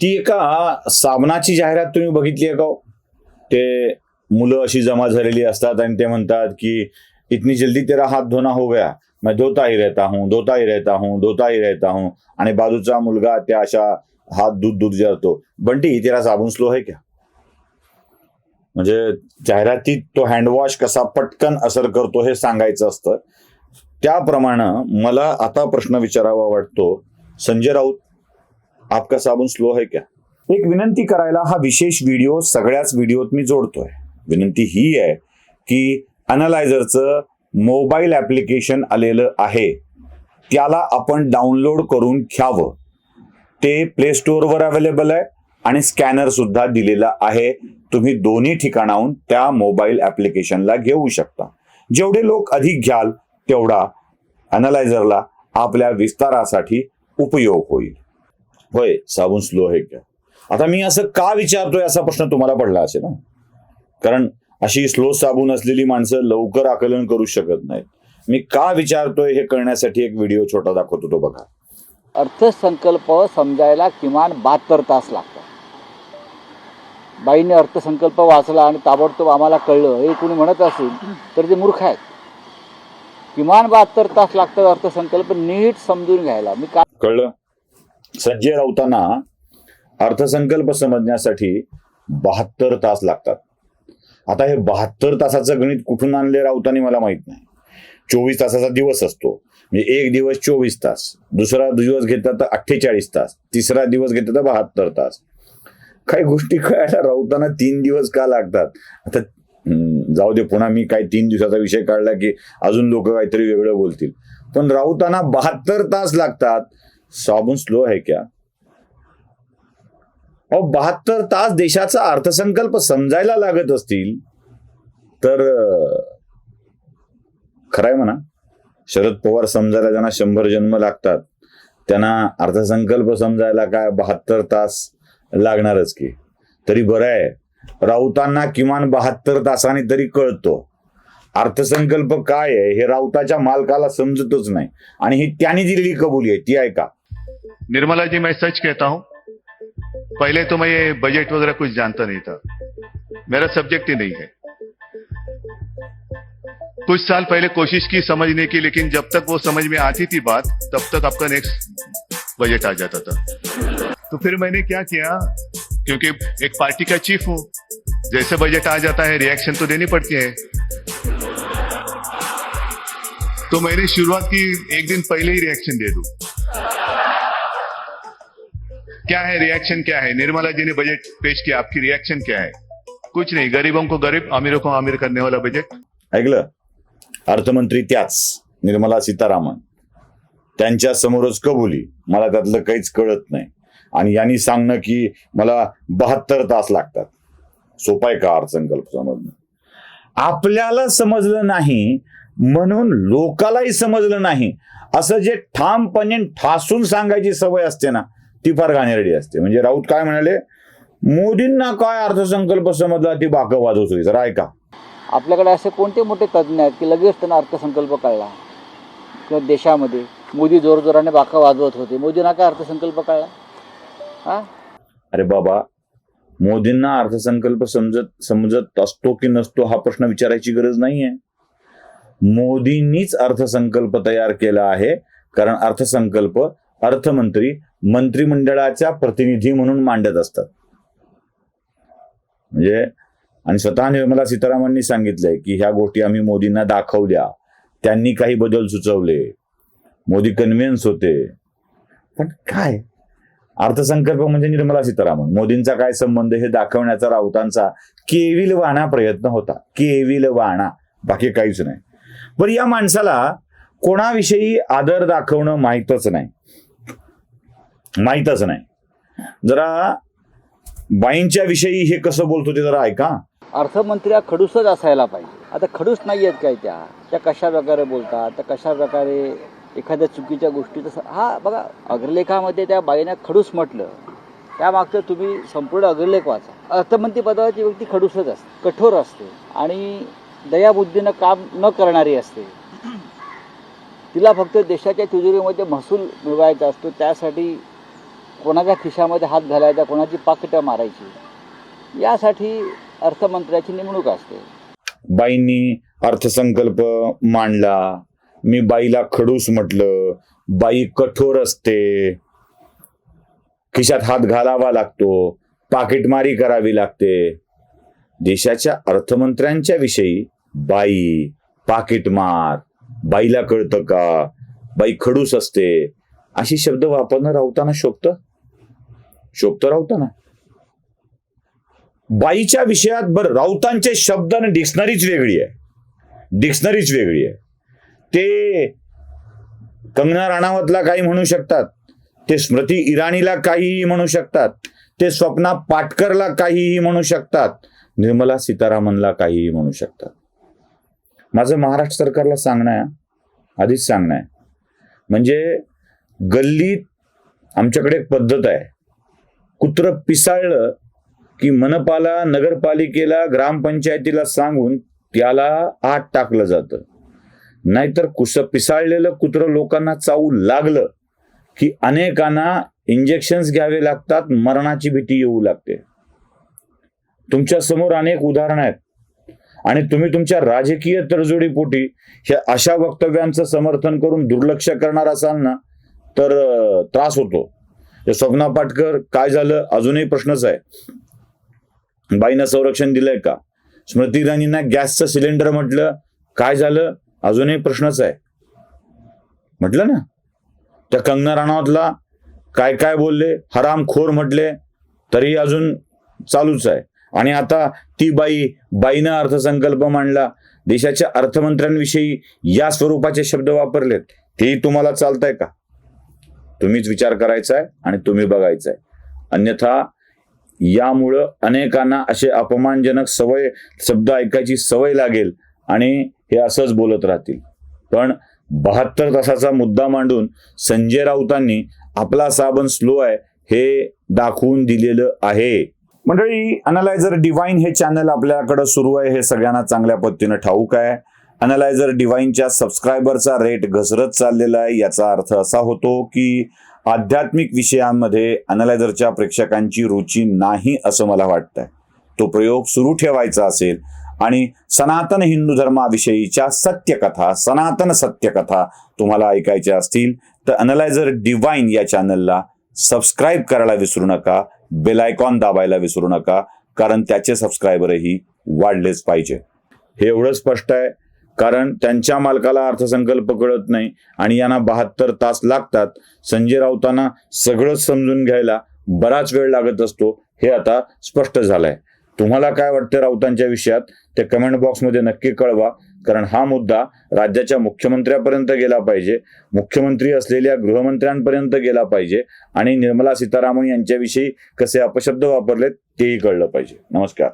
ती एका साबणाची जाहिरात तुम्ही बघितली आहे का हो? ते मुलं अशी जमा झालेली असतात आणि ते म्हणतात की इतनी जल्दी तेरा हात धोना हो गया. मैं धोता ही रहता हूँ धोता ही रहता हूँ धोता ही रहता हूँ. आणि बाजूचा मुलगा त्या अशा हात दूध दूध जातो बंटी तेरा साबून स्लो आहे क्या? म्हणजे जाहिरातीत तो हँडवॉश कसा पटकन असर करतो हे सांगायचं असतं. त्याप्रमाणे मला आता प्रश्न विचारावा वाटतो. संजय राऊत आपका साबण स्लो है क्या? एक विनंती करायला हा विशेष व्हिडिओ सगळ्याच व्हिडिओत मी जोडतोय. विनंती ही आहे की अनालायझरचं मोबाईल ऍप्लिकेशन आलेलं आहे. त्याला आपण डाउनलोड करून घ्यावं. ते प्ले स्टोअरवर अवेलेबल आहे आणि स्कॅनर सुद्धा दिलेला आहे. तुम्ही दोन्ही ठिकाणाहून त्या मोबाईल ॲप्लिकेशनला घेऊ शकता. जेवढे लोक अधिक घ्याल तेवढा अनालायझरला आपल्या विस्तारासाठी उपयोग होईल. होय साबण स्लो आहे का? आता मी असं का विचारतोय असा प्रश्न तुम्हाला पडला असेल ना कारण अशी स्लो साबून असलेली माणसं लवकर आकलन करू शकत नाहीत. मी का विचारतोय हे कळण्यासाठी एक व्हिडिओ छोटा दाखवतो तो बघा. अर्थसंकल्प समजायला किमान बहात्तर तास लागतात. बाईने अर्थसंकल्प वाचला आणि ताबडतोब आम्हाला कळलं हे कोणी म्हणत असेल तर ते मूर्ख आहेत. किमान बहात्तर तास लागतात अर्थसंकल्प नीट समजून घ्यायला. मी का कळलं? संजय राऊतांना अर्थसंकल्प समजण्यासाठी बहात्तर तास लागतात. आता हे बहात्तर तासाचं गणित कुठून आणले राऊतांनी मला माहीत नाही. चोवीस तासाचा दिवस असतो. म्हणजे एक दिवस चोवीस तास दुसरा दिवस घेतला तर अठ्ठेचाळीस तास तिसरा दिवस घेतला तर बहात्तर तास. काही गोष्टी कळायला राऊतांना तीन दिवस का लागतात? आता जाऊ दे पुन्हा मी काय तीन दिवसाचा विषय काढला की अजून लोक काहीतरी वेगळं बोलतील. पण राऊतांना बहात्तर तास लागतात. साबून स्लो आहे क्या? अहो बहात्तर तास देशाचा अर्थसंकल्प समजायला लागत असतील तर खरंय म्हणा. शरद पवार समजायला त्यांना शंभर जन्म लागतात त्यांना अर्थसंकल्प समजायला काय बहात्तर तास लागणारच की? तरी बरं आहे. राऊतांना किमान बहात्तर तासाने तरी कळतो. अर्थसंकल्प काय आहे हे राऊताच्या मालकाला समजतच नाही. आणि ही त्यांनी दिलेली कबुली आहे ती ऐका. निर्मला जी, मैं सच कहता हूँ, पहले तो मैं ये बजट वगैरह कुछ जानता नहीं था। मेरा सब्जेक्ट ही नहीं है। कुछ साल पहले कोशिश की समझने की, लेकिन जब तक वो समझ में आती थी बात, तब तक आपका नेक्स्ट बजट आ जाता था। तो फिर मैंने क्या किया, क्योंकि एक पार्टी का चीफ हूँ, जैसे बजट आ जाता है रिएक्शन तो देनी पड़ती है। तो मैंने शुरुआत की, एक दिन पहले ही रिएक्शन दे दूँ। क्या है रिएक्शन क्या है? निर्मला जी ने बजट पेश किया आपकी रिएक्शन क्या है? कुछ नहीं गरीबों को गरीब अमीरों को अमीर करने वाला बजट ऐकलं? अर्थमंत्री त्याच निर्मला सीतारामन. त्यांच्या समोरच कबुली. मला त्यातलं काहीच कळत नाही. आणि यांनी सांगणं की मला बहात्तर तास लागतात. सोपाय आहे का अर्थसंकल्प समजणं? आपल्याला समजलं नाही म्हणून लोकालाही समजलं नाही. असं जे ठामपणे ठासून सांगायची सवय असते ना ती फार घाणेरडी असते. म्हणजे राऊत काय म्हणाले? मोदींना काय अर्थसंकल्प समजला ती बाकं वाजवतो जरा ऐका. आपल्याकडे असे कोणते मोठे तज्ज्ञ आहेत की लगेच त्यांना अर्थसंकल्प कळला? किंवा देशामध्ये मोदी जोरजोराने बाका वाजवत होते. मोदींना काय अर्थसंकल्प कळला? हा? अरे बाबा मोदींना अर्थसंकल्प समजत समजत असतो की नसतो हा प्रश्न विचारायची गरज नाहीये. मोदींनीच अर्थसंकल्प तयार केला आहे. कारण अर्थसंकल्प अर्थमंत्री मंत्रिमंडळाच्या प्रतिनिधी म्हणून मांडत असतात. म्हणजे आणि स्वतः निर्मला सीतारामननी सांगितलंय की ह्या गोष्टी आम्ही मोदींना दाखवल्या. त्यांनी काही बदल सुचवले. मोदी कन्व्हिन्स होते. पण काय? अर्थसंकल्प म्हणजे निर्मला सीतारामन. मोदींचा काय संबंध हे दाखवण्याचा राऊतांचा केविल वाणा प्रयत्न होता. केविल वाणा. बाकी काहीच नाही. पण या माणसाला कोणाविषयी आदर दाखवणं माहीतच नाही. माहीतच नाही. जरा बाईंच्या विषयी हे कसं बोलतो ते जरा ऐका. अर्थमंत्र्या खडूसच असायला पाहिजे. आता खडूस नाही आहेत काय त्या? त्या कशा प्रकारे बोलतात? त्या कशा प्रकारे एखाद्या चुकीच्या गोष्टीचं हा बघा अग्रलेखामध्ये त्या बाईनं खडूस म्हटलं. त्यामागचं तुम्ही संपूर्ण अग्रलेख वाचा. अर्थमंत्री पदाची व्यक्ती खडूसच असते कठोर असते आणि दयाबुद्धीनं काम न करणारी असते. तिला फक्त देशाच्या तिजोरीमध्ये महसूल मिळवायचा असतो त्यासाठी कोणाच्या खिशामध्ये हात घालायचा कोणाची पाकिटं मारायची यासाठी अर्थमंत्र्याची नेमणूक असते. बाईंनी अर्थसंकल्प मांडला. मी बाईला खडूस म्हटलं बाई कठोर असते. खिशात हात घालावा लागतो पाकिटमारी करावी लागते. देशाच्या अर्थमंत्र्यांच्या विषयी बाई पाकिटमार बाईला कळतं का? बाई खडूस असते. अशी शब्द वापरणं राहताना शोभतं? शोभतो राहताना बाईच्या विषयात बरं राऊतांचे शब्द आणि डिक्शनरीच वेगळी आहे. डिक्शनरीच वेगळी आहे. ते कंगना राणावतला काही म्हणू शकतात. ते स्मृती इराणीला काहीही म्हणू शकतात. ते स्वप्ना पाटकरला काहीही म्हणू शकतात. निर्मला सीतारामनला काहीही म्हणू शकतात. माझं महाराष्ट्र सरकारला सांगणं आहे आधीच सांगणं आहे. म्हणजे गल्लीत आमच्याकडे एक पद्धत आहे. कुत्र पिसाळलं की मनपाला नगरपालिकेला ग्रामपंचायतीला सांगून त्याला आत टाकलं जातं. नाहीतर कुस पिसाळलेलं कुत्रं लोकांना चावू लागलं की अनेकांना इंजेक्शन्स घ्यावे लागतात मरणाची भीती येऊ लागते. तुमच्यासमोर अनेक उदाहरणं आहेत. आणि तुम्ही तुमच्या राजकीय तडजोडीपोटी ह्या अशा वक्तव्यांचं समर्थन करून दुर्लक्ष करणार असाल ना तर त्रास होतो. स्वप्ना पाटकर काय झालं? अजूनही प्रश्नच आहे. बाईनं संरक्षण दिलंय का? स्मृती इराणींना गॅसचं सिलेंडर म्हटलं काय झालं? अजूनही प्रश्नच आहे. म्हटलं ना? त्या कंगना राणावतला काय काय बोलले? हरामखोर म्हटले तरी अजून चालूच आहे. आणि आता ती बाई बाईनं अर्थसंकल्प मांडला. देशाच्या अर्थमंत्र्यांविषयी या स्वरूपाचे शब्द वापरलेत. तेही तुम्हाला चालतंय का? तुम्हीच विचार करायचा आहे आणि तुम्ही बघायचंय. आहे अन्यथा यामुळं अनेकांना असे अपमानजनक सवय शब्द ऐकायची सवय लागेल आणि हे असंच बोलत राहतील. पण बहात्तर तासाचा मुद्दा मांडून संजय राऊतांनी आपला साबण स्लो आहे हे दाखवून दिलेलं आहे. मंडळी अनालायझर डिवाईन हे चॅनल आपल्याकडं सुरू आहे हे सगळ्यांना चांगल्या पद्धतीनं ठाऊक आहे. अनालायझर डिव्हाइनच्या सबस्क्रायबरचा रेट घसरत चाललेला आहे. याचा अर्थ असा होतो की आध्यात्मिक विषयांमध्ये अनालायझरच्या प्रेक्षकांची रुची नाही असं मला वाटतंय. तो प्रयोग सुरू ठेवायचा असेल आणि सनातन हिंदू धर्माविषयीच्या सत्यकथा सनातन सत्यकथा तुम्हाला ऐकायच्या असतील तर अनलायझर डिव्हाइन या चॅनलला सबस्क्राईब करायला विसरू नका बेल आयकॉन दाबायला विसरू नका कारण त्याचे सबस्क्रायबरही वाढलेच पाहिजे. हे एवढं स्पष्ट आहे. कारण त्यांच्या मालकाला अर्थसंकल्प कळत नाही आणि यांना बहात्तर तास लागतात. संजय राऊतांना सगळंच समजून घ्यायला बराच वेळ लागत असतो हे आता स्पष्ट झालंय. तुम्हाला काय वाटतं राऊतांच्या विषयात? ते कमेंट बॉक्समध्ये नक्की कळवा कारण हा मुद्दा राज्याच्या मुख्यमंत्र्यापर्यंत गेला पाहिजे मुख्यमंत्री असलेल्या गृहमंत्र्यांपर्यंत गेला पाहिजे आणि निर्मला सीतारामन यांच्याविषयी कसे अपशब्द वापरलेत तेही कळलं पाहिजे. नमस्कार.